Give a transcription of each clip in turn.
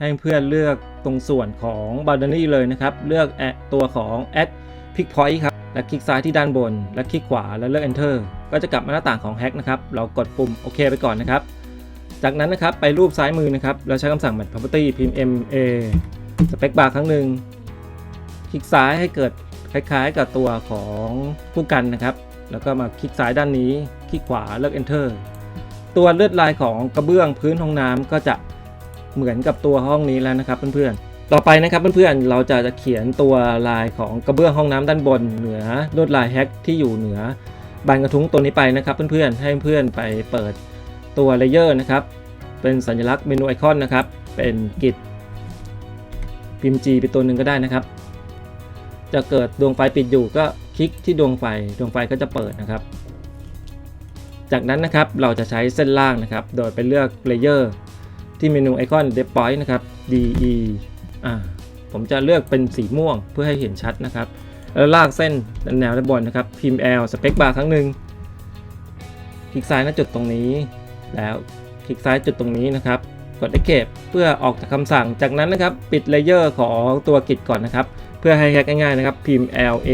ให้เพื่อนเลือกตรงส่วนของ boundary เลยนะครับ เลือกแอตัวของ add pick point ครับ และคลิกซ้ายที่ด้านบน และคลิกขวาแล้วเลือก enter ก็จะกลับมาหน้าต่างของ hack นะครับ เรากดปุ่มโอเคไปก่อนนะครับ จากนั้นนะครับไปรูปซ้ายมือนะครับแล้วใช้คำสั่ง match property พิมพ์ ma space bar ครั้งหนึ่งคลิกซ้ายให้เกิดคล้ายๆ กับตัวของผู้กันนะครับ แล้วก็มาคลิกซ้ายด้านนี้ คลิกขวาเลือก enter ตัวเลือดลายของกระเบื้องพื้นห้องน้ำก็จะ เหมือนกับตัวห้องนี้แล้วนะครับเพื่อนๆ ต่อไปนะครับเพื่อนๆ เราจะจะเขียนตัวลายของกระเบื้องห้องน้ำด้านบน เหนือลวดลายแฮกที่อยู่เหนือบานกระทุ้งตัวนี้ไปนะครับเพื่อนๆ ให้เพื่อนไปเปิดตัวเลเยอร์นะครับ เป็นสัญลักษณ์เมนูไอคอนนะครับ เป็นกิจพิมพ์ G เป็นตัวหนึ่งก็ได้นะครับ จะเกิดดวงไฟปิดอยู่ก็คลิกที่ดวงไฟ ดวงไฟก็จะเปิดนะครับ จากนั้นนะครับเราจะใช้เส้นล่างนะครับ โดยไปเลือกเลเยอร์ ที่เมนูไอคอน d e p o i n t นะครับ DE อ่าผมจะเลือกเป็นสีม่วงเพื่อให้เห็นชัดนะครับ แล้วลากเส้นแนวด้านบนนะครับ พิมพ์ L สเปคบาร์ครั้งหนึ่งคลิกซ้ายณจุดตรงนี้ แล้วคลิกซ้ายจุดตรงนี้นะครับ กด Escape เพื่อออกจากคำสั่ง จากนั้นนะครับ ปิดเลเยอร์ของตัวกิจก่อนนะครับ เพื่อให้แฮกง่ายๆนะครับ พิมพ์ L A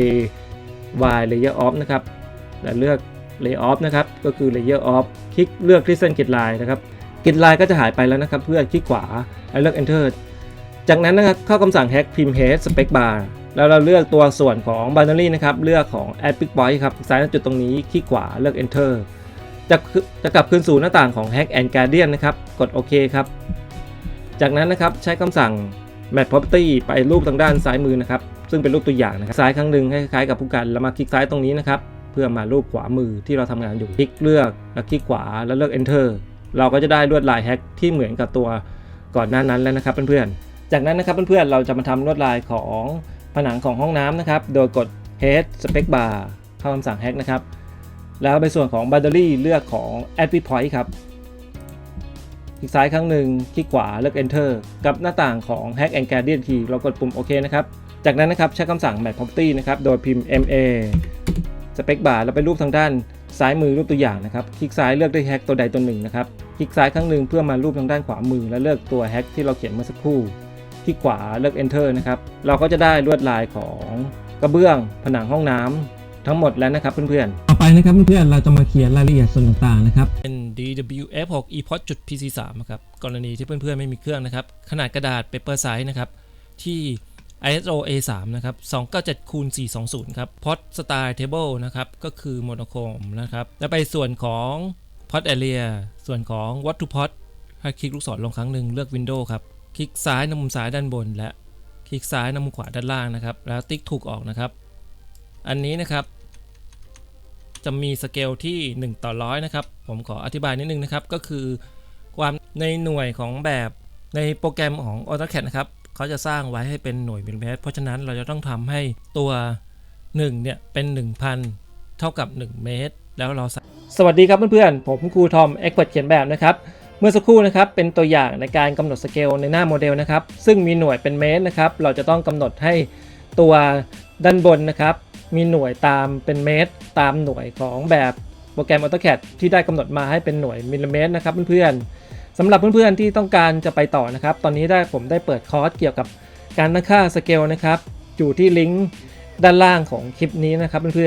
Y layer off นะครับ และเลือก lay off นะครับ ก็คือ layer off คลิกเลือกที่เส้นกิดลายนะครับ กิดลายก็จะหายไปแล้วนะครับ เพื่อคลิกขวาแล้วเลือก enter จากนั้นนะครับเข้าคำสั่ง hack พิมพ์ head space bar แล้วเราเลือกตัวส่วนของ binary นะครับ เลือกของ add pick point ครับซ้ายจุดตรงนี้คลิกขวาเลือก enter จะจะกลับคืนสู่หน้าต่างของ hack and guardian นะครับ กดโอเคครับ จากนั้นนะครับใช้คำสั่ง match property ไปรูปทางด้านซ้ายมือนะครับ ซึ่งเป็นรูปตัวอย่างนะครับ ซ้ายครั้งหนึ่งคล้ายๆกับผู้กันแล้วมาคลิกซ้ายตรงนี้นะครับ เพื่อมารูปขวามือที่เราทำงานอยู่ คลิกเลือกแล้วคลิกขวาแล้วเลือก enter เราก็จะได้ลวดลายแฮกที่เหมือนกับตัวก่อนหน้านั้นแล้วนะครับเพื่อนๆ จากนั้นนะครับเพื่อนๆ เราจะมาทำลวดลายของผนังของห้องน้ำนะครับ โดยกด head space bar เข้าคำสั่ง hack นะครับ แล้วในส่วนของ boundary เลือกของ add p point ครับ คลิกซ้ายครั้งหนึ่งคลิกขวาเลือก enter กับหน้าต่างของ hack and guardian key เรากดปุ่มโอเคนะครับ จากนั้นนะครับใช้คำสั่ง match property นะครับ โดยพิมพ์ ma space bar แล้วไปรูปทางด้านซ้ายมือรูปตัวอย่างนะครับ คลิกซ้ายเลือกได้แฮกตัวใดตัวหนึ่งนะครับ คลิกซ้ายครั้งหนึ่งเพื่อมารูปทางด้านขวามือ แล้วเลือกตัวแฮกที่เราเขียนเมื่อสักครู่ คลิกขวาเลือก enter นะครับ เราก็จะได้ลวดลายของกระเบื้องผนังห้องน้ำทั้งหมดแล้วนะครับเพื่อนๆ ต่อไปนะครับเพื่อนๆ เราจะมาเขียนรายละเอียดส่วนต่างๆนะครับ เป็น DWF6 ePod PC3 ครับ กรณีที่เพื่อนๆ ไม่มีเครื่องนะครับ ขนาดกระดาษ paper size นะครับ ที่ ISO A3 นะครับ297คูณ420 ครับ Pod Style Table นะครับ ก็คือ monochrome นะครับ แล้วไปส่วนของ Pod Area ส่วนของ What to Pod ให้คลิกลูกศรลงครั้งหนึ่งเลือก Window ครับ คลิกซ้ายนำมุมซ้ายด้านบน และคลิกซ้ายนำมุมขวาด้านล่างนะครับ แล้วติ๊กถูกออกนะครับ อันนี้นะครับจะมีสเกลที่ 1 ต่อร้อยนะครับ ผมขออธิบายนิดนึงนะครับ ก็คือความในหน่วยของแบบในโปรแกรมของ AutoCAD นะครับเขาจะสร้างไว้ให้เป็นหน่วยมิลลิเมตร เพราะฉะนั้นเราจะต้องทำให้ตัว 1 เนี่ย เป็น 1,000 เท่ากับ 1 เมตร แล้วเราใส่ สวัสดีครับเพื่อนๆ ผมครูทอมเอ็กเเขียนแบบนะครับ เมื่อสักครู่นะครับเป็นตัวอย่างในการกำหนดสเกลในหน้าโมเดลนะครับ ซึ่งมีหน่วยเป็นเมตรนะครับ เราจะต้องกำหนดให้ตัวด้านบนนะครับ มีหน่วยตามเป็นเมตร ตามหน่วยของแบบโปรแกรม AutoCAD ที่ได้กำหนดมาให้เป็นหน่วยมิลลิเมตรนะครับเพื่อนๆสำหรับเพื่อนๆที่ต้องการจะไปต่อนะครับ ตอนนี้ได้ผมได้เปิดคอร์สเกี่ยวกับการตั้งค่าสเกลนะครับ อยู่ที่ลิงก์ด้านล่างของคลิปนี้นะครับเพื่อนๆ